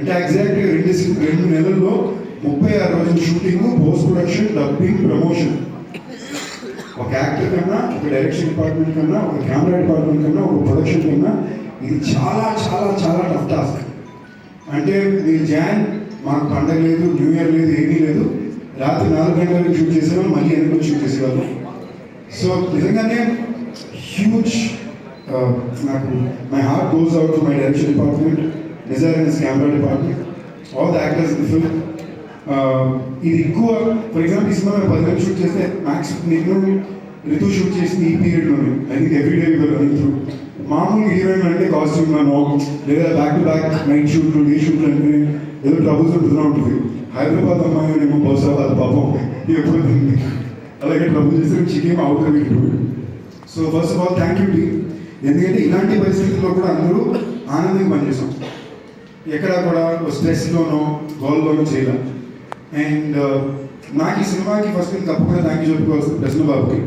అంటే ఎగ్జాక్ట్గా రెండు సి- రెండు నెలల్లో ముప్పై ఆరు రోజుల shooting post production dubbing promotion. ఒక యాక్టర్ కన్నా ఒక డైరెక్షన్ డిపార్ట్మెంట్ కన్నా ఒక కెమెరా డిపార్ట్మెంట్ కన్నా ఒక ప్రొడక్షన్ కన్నా ఇది చాలా చాలా చాలా టఫ్ టాస్క్ అంటే మీరు జాన్ మాకు పండగ లేదు న్యూ ఇయర్ లేదు ఏమీ లేదు. రాత్రి నాలుగు గంటలకు షూట్ చేసేవాళ్ళు మళ్ళీ ఎందుకు షూట్ చేసేవాళ్ళు. సో నిజంగానే హ్యూజ్ uh, నాకు my heart goes out my direction department designers camera department all the actors in film ఇది ఎక్కువ ఫర్ ఎగ్జాంపుల్ ఈ సినిమా పది గంటలు షూట్ చేస్తే మ్యాక్స్ నేను రితు షూట్ చేసింది ఈ పీరియడ్లోనే I think every day running through మామూలు హీరోయిన్ అంటే కాస్ట్యూమ్ అనో లేదా back to back night shoot day shoot అంటే ఏదో ట్రబుల్స్ ఉంటుందా ఉంటుంది. హైదరాబాద్ అమ్మాయి ఏమో బహుశా వాళ్ళ పాపం ఎప్పుడు అలాగే ట్రబుల్ చేస్తే chicken out so first of all thank you tea ఎందుకంటే ఇలాంటి పరిస్థితుల్లో కూడా అందరూ ఆనందంగా పనిచేసాం ఎక్కడ కూడా స్ట్రెస్లోనో గోల్లోనో చేయలేం. అండ్ uh, నాకు ఈ సినిమాకి ఫస్ట్ నేను తప్పకుండా థ్యాంక్ యూ చెప్పుకోవాల్సింది ప్రశ్న బాబుకి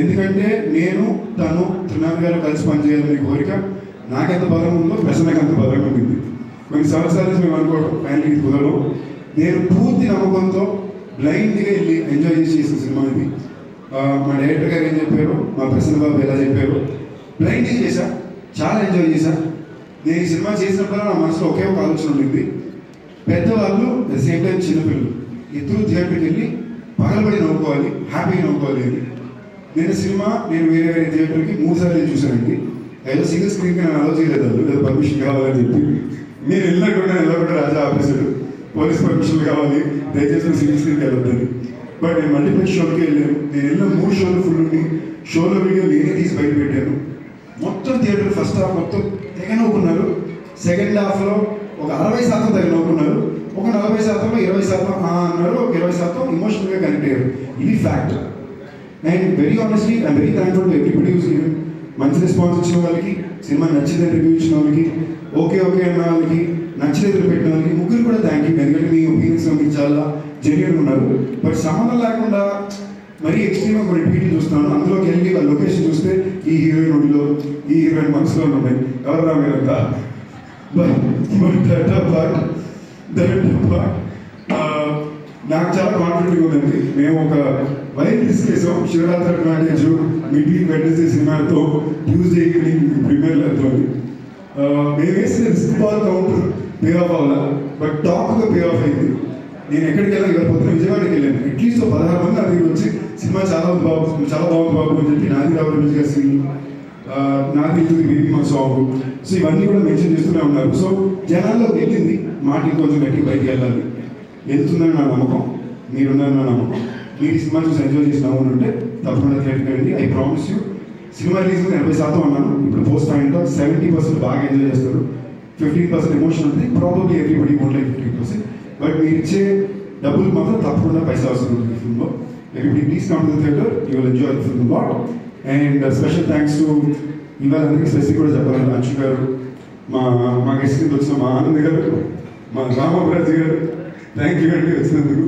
ఎందుకంటే నేను తను త్రినాథ్ గారు కలిసి పనిచేయాలనే కోరిక నాకెంత బలం ఉందో ప్రశ్నకి అంత బలం ఉంది కొన్ని సంవత్సరాలు మేము అనుకోవడం ఫైనల్ కుదరడం నేను పూర్తి నమ్మకంతో బ్లైండ్గా వెళ్ళి ఎంజాయ్ చేసి చేసిన సినిమా ఇది. మా డైరెక్టర్ గారు ఏం చెప్పారు? మా ప్రసన్న బాబు ఎలా చెప్పారు? బ్లైండ్ చేశా. చాలా ఎంజాయ్ చేశా. నేను ఈ సినిమా చేసినప్పుడు నా మనసులో ఒకే ఒక ఆలోచన ఉండింది. పెద్దవాళ్ళు ద సేమ్ టైం చిన్నపిల్లలు. ఇద్దరు థియేటర్కి వెళ్ళి పగలబడి నవ్వుకోవాలి హ్యాపీగా నవ్వుకోవాలి అని. నేను సినిమా నేను వేరే వేరే థియేటర్కి మూడు సార్లు చూశానండి. ఏదో సింగిల్ స్క్రీన్కి నేను అలౌ చేయలేదు వాళ్ళు ఏదో పర్మిషన్ కావాలని చెప్పి. నేను వెళ్ళినట్టు వెళ్ళకుండా రాజా ఆఫీసర్. పోలీస్ పర్మిషన్ కావాలి దయచేసి సింగిల్ స్క్రీన్కి వెళ్ళొద్దని. బట్ నేను మల్టీప్లెక్స్ షోకి వెళ్ళాను. నేను వెళ్ళిన మూడు షోలు ఫుల్ ఉండి షోలో వీడియో నేనే తీసి బయట పెట్టాను. మొత్తం థియేటర్ ఫస్ట్ హాఫ్ మొత్తం తెగ నవ్వుకున్నారు. సెకండ్ హాఫ్లో ఒక అరవై శాతం తెగ నవ్వుకున్నారు. ఒక నలభై శాతంలో ఇరవై శాతం అన్నారు. ఒక ఇరవై శాతం ఇమోషనల్గా కనెక్ట్ అయ్యారు. ఇది fact and very honestly I'm very thankful to everybody who's given మంచి రెస్పాన్స్ ఇచ్చిన వాళ్ళకి సినిమా నచ్చిందని రివ్యూ ఇచ్చిన వాళ్ళకి ఓకే ఓకే అన్న వాళ్ళకి నచ్చలేదు పెట్టిన వాళ్ళకి ముగ్గురు కూడా థ్యాంక్ యూ ఎందుకంటే మీ ఒపీనియన్స్ మీకు చాలా జెన్యున్ ఉన్నారు. బట్ సంబంధం లేకుండా మరీ ఎక్స్ట్రీమ్గా కొన్ని ట్వీట్లు చూస్తున్నాను అందులోకి వెళ్ళి వాళ్ళ లొకేషన్ చూస్తే ఈ హీరోయిన్ ఒడిలో ఈ హీరోయిన్ మనసులో ఉన్నాయి ఎవరన్నా మీరంతా నాకు చాలా కాన్ఫిడెంట్గా ఉందండి. మేము ఒక వైల్డ్ రిస్క్ వేసాం Shivaratri advantage mid week Wednesday సినిమాతో ట్యూస్డే ఈవినింగ్ ప్రీమియర్లతో మేము వేసిన risk ball counter pay off అవ్వాల? But టాప్గా పే ఆఫ్ అయింది. నేను ఎక్కడికి వెళ్ళాను ఇక్కడ పొద్దున విజయవాడకి వెళ్ళాను. అట్లీస్ట్ పదహారు మంది అది వచ్చి సినిమా చాలా ఉంది బాబు చాలా బాగుంది బాబు అని చెప్పి నాది రావు గారి సీన్ నాది ఇది బేబీ మా సాంగ్ సో ఇవన్నీ కూడా మెన్షన్ చేస్తూనే ఉన్నారు. సో జనాల్లో వెళ్ళింది మాట కొంచెం గట్టి బయటికి వెళ్ళాలి. వెళ్తుందని నా నమ్మకం. మీరున్నారు నా నమ్మకం. మీరు ఈ సినిమా చూసి ఎంజాయ్ చేసినాము అని ఉంటే తప్పకుండా థియేటర్కి వెళ్ళండి. I promise you cinema release ఎనభై శాతం అన్నాను. ఇప్పుడు పోస్ట్ పాయింట్లో సెవెంటీ పర్సెంట్ బాగా ఎంజాయ్ చేస్తారు. ఫిఫ్టీన్ పర్సెంట్ ఎమోషన్ ఉంది probably everybody won't like fifteen percent but మీరు ఇచ్చే డబ్బులు మాత్రం తప్పకుండా పైసా అవసరం ఉంటుంది ఈ ఫిల్మ్లో everybody please come to theatre you will enjoy the film lot and special thanks to ఇందాక అందరికీ శశి కూడా చెప్పాలి అంశు గారు మా మా గెస్ట్ కింద వచ్చిన మా ఆనంద్ గారు మా రామప్రాజ్ గారు థ్యాంక్ యూ అండి వచ్చినందుకు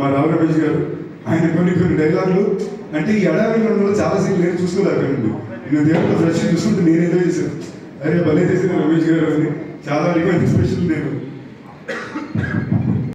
మా రావు రమేష్ గారు ఆయన కొన్ని కొన్ని డైలాగులు అంటే ఈ అడావిలో చాలా సీన్లు నేను చూసుకోలేకపోయింది నేను దేవుడు ఫ్రెష్ చూస్తుంటే నేనేదో చేశాను. అరే భలే చేసిన రమేష్ గారు అని. చాలా రికమెండ్ స్పెషల్ నేను.